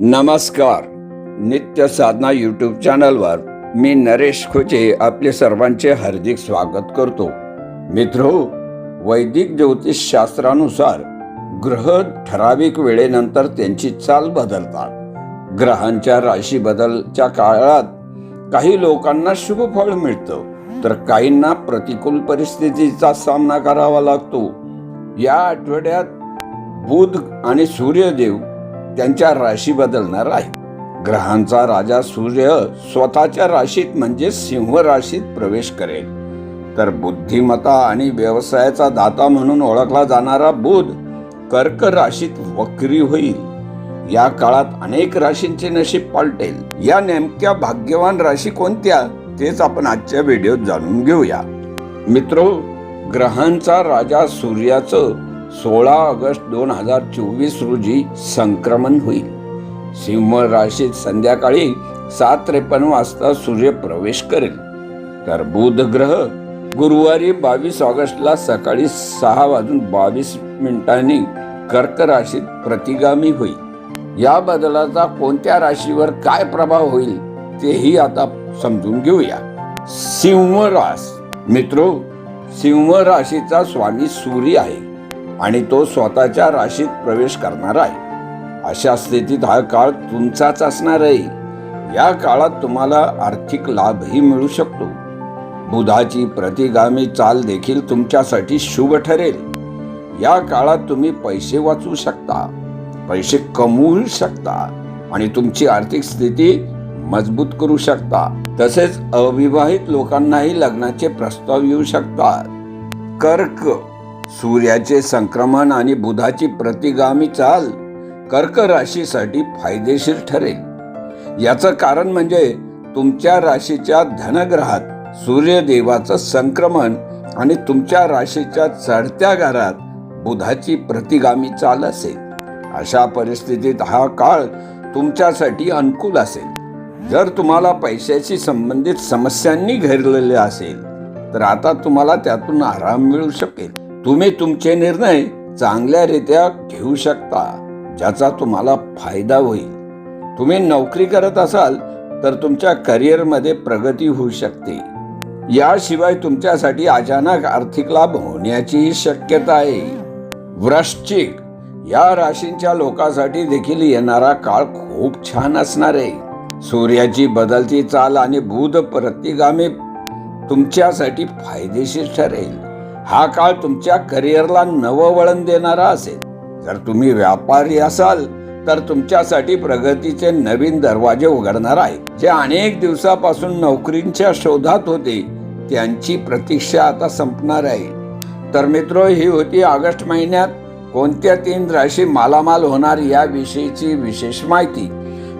नमस्कार. नित्य साधना यूट्यूब चॅनलवर मी नरेश खोचे आपले सर्वांचे हार्दिक स्वागत करतो. मित्रो वैदिक ज्योतिष शास्त्रानुसार ग्रह ठराविक वेळेनंतर त्यांची चाल बदलतात. ग्रहांच्या राशी बदलच्या काळात काही लोकांना शुभ फळ मिळतं तर काहींना प्रतिकूल परिस्थितीचा सामना करावा लागतो. या आठवड्यात बुध आणि सूर्यदेव त्यांच्या राशी बदलणार आहे. ग्रहांचा राजा सूर्य स्वतःच्या राशीत म्हणजे सिंह राशीत प्रवेश करेल. तर बुद्धिमत्ता आणि व्यवसायाचा दाता म्हणून ओळखला जाणारा बुध कर्क राशीत वक्री होईल. या काळात अनेक राशींचे नशीब पालटेल. या नेमक्या भाग्यवान राशी कोणत्या? तेच आपण आजच्या व्हिडिओत जाणून घेऊया. मित्रो ग्रहांचा राजा सूर्याचं सोळा ऑगस्ट दोन हजार चोवीस रोजी संक्रमण होईल. सिंह राशीत संध्याकाळी सात त्रेपन्न वाजता सूर्य प्रवेश करेल. तर बुध ग्रह गुरुवारी बावीस ऑगस्टला सकाळी सहा वाजून बावीस मिनिटांनी कर्क राशीत प्रतिगामी होईल. या बदलाचा कोणत्या राशीवर काय प्रभाव होईल तेही आता समजून घेऊया. सिंह रास मित्रो सिंह राशीचा स्वामी सूर्य आहे. आणि तो स्वतःच्या राशीत प्रवेश करणार आहे. अशा स्थितीत हा काळ तुमचाच असणार आहे. या काळात तुम्हाला आर्थिक लाभही मिळू शकतो. बुधाची प्रतिगामी चाल देखील तुमच्यासाठी शुभ ठरेल. या काळात तुम्ही पैसे वाचवू शकता पैसे कमवू शकता आणि तुमची आर्थिक स्थिती मजबूत करू शकता. तसेच अविवाहित लोकांनाही लग्नाचे प्रस्ताव येऊ शकतात. कर्क सूर्याचे संक्रमण आणि बुधाची प्रतिगामी चाल कर्क राशीसाठी फायदेशीर ठरेल. याचं कारण म्हणजे तुमच्या राशीच्या धनग्रहात सूर्यदेवाचं संक्रमण आणि तुमच्या राशीच्या चढत्या घरात बुधाची प्रतिगामी चाल असेल. अशा परिस्थितीत हा काळ तुमच्यासाठी अनुकूल असेल. जर तुम्हाला पैशाशी संबंधित समस्यांनी घेरलेले असेल तर आता तुम्हाला त्यातून आराम मिळू शकेल. तुम्ही तुमचे निर्णय चांगल्यारित्या घेऊ शकता ज्याचा तुम्हाला फायदा होईल. तुम्ही नोकरी करत असाल तर तुमच्या करिअरमध्ये प्रगती होऊ शकते. याशिवाय तुमच्यासाठी अचानक आर्थिक लाभ होण्याचीही शक्यता आहे. वृश्चिक या राशींच्या लोकांसाठी देखील येणारा काळ खूप छान असणार आहे. सूर्याची बदलती चाल आणि बुध प्रतिगामी तुमच्यासाठी फायदेशीर ठरेल. हा काळ तुमच्या करिअरला नवं वळण देणारा असेल. जर तुम्ही व्यापारी असाल तर तुमच्यासाठी प्रगतीचे नवीन दरवाजे उघडणार आहे. जे अनेक दिवसापासून नोकरींच्या शोधात होते त्यांची प्रतीक्षा आता संपणार आहे. तर मित्र ही होती ऑगस्ट महिन्यात कोणत्या तीन राशी मालामाल होणार याविषयीची विशेष माहिती.